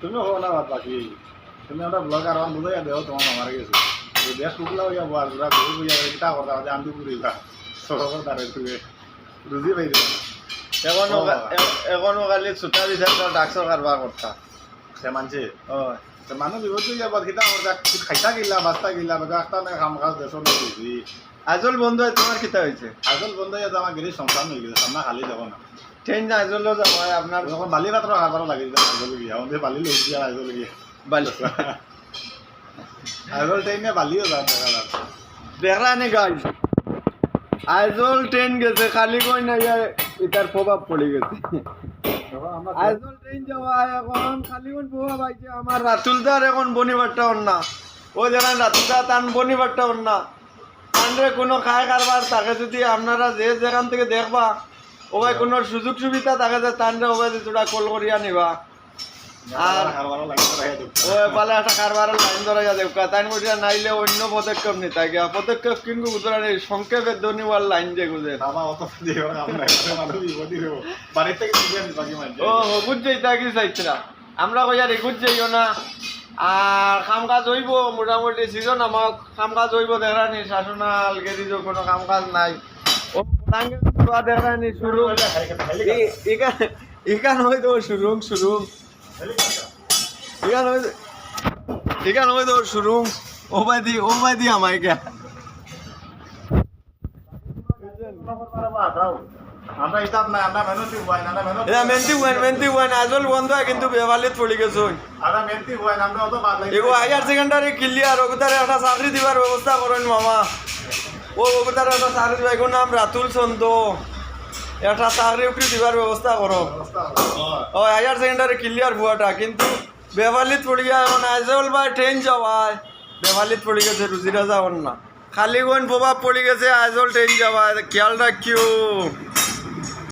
তুমি তুমি একটা ব্লগার আমার বুঝাইয়া দেও তোমার মামার গেছে দেশ টুকলা হইয়া পুরা গরিব হইয়া গেলে কিতা করতা যে আন্দি পুরিলা সরকার তারে তুমি রুজি পাই দিবা এখনও এখনও খালি ছুটা বিচার ডাক্তার কারবার করতা হয় তো মানুহ বিপদ হইয়া বল কিতা করতা খাইতা গিলা বাস্তা গিলা বা একটা না কাম কাজ দেশ না বুঝি আজল বন্ধু তোমার কিতা হয়েছে আগল বন্ধ হইয়া আমার গিরি সংসার হয়ে গেছে সামনা খালি যাব না ট্রেন না আজলও যাব আপনার যখন বালি পাত্র খাবার লাগে আগল গিয়া আমাদের বালি লই গিয়া আগল গিয়া বালি আগল টাইমে বালিও যান দেখা নে গাই আইজল ট্রেন গেছে খালি কই না ইয়া এটার প্রভাব পড়ে গেছে আইজল ট্রেন যাওয়া এখন খালি কোন ভাই আইছে আমার রাতুলদার এখন বনিবারটা না। ও জানেন রাতুলদার তান বনিবারটা না। তানরে কোনো খায় কারবার তাকে যদি আপনারা যে যেখান থেকে দেখবা ওভাই কোনো সুযোগ সুবিধা তাকে যে তানরে ওবাই তোরা কল করিয়া নিবা। আর পালে একটা লাইন ধরা তাই নাইলে অন্য পদক্ষেপ নিতে গিয়া। পদক্ষেপ কিন্তু সংক্ষেপে লাইন যে গুজে। ও কি চাইছিলা? আমরা কই আর যাইও না। আর কাম কাজ হইব মোটামুটি সিজন আমাক। কাম কাজ হইব দেখানি শাসনাল গেরিজ কোনো কাম কাজ নাই। ও দেখানি শুরু। ইকান ইকান হইতো শুরু। শুরু ইকান হইতো ইকান হইতো শুরু ও by the O by the আমায় কে আমরা হিসাব নাই আমরা মেহনতি হওয়াই না আমরা মেহনত এটা মেন্টি ওয়ান মেন্টি ওয়ান আজল বন্ধ হয় কিন্তু বেবালিত পড়ে গেছে আমরা মেহনতি হওয়াই না আমরা অত বাদ লাগে এগো হায়ার সেকেন্ডারি দিবার মামা ও ওগুতারে একটা চাকরি দিবা নাম রাতুল চন্দ একটা চাকরি উকরি দিবার ব্যবস্থা করো। ও হায়ার সেকেন্ডারি ক্লিয়ার ভুয়াটা কিন্তু বেভালিত পড়ে গিয়া এখন আইজল বা ট্রেন যাওয়ায় বেভালিত পড়ি গেছে রুজিরা যাওয়ার না। খালি গোয়েন প্রভাব পড়ি গেছে আইজল ট্রেন যাওয়ায় খেয়াল রাখিও।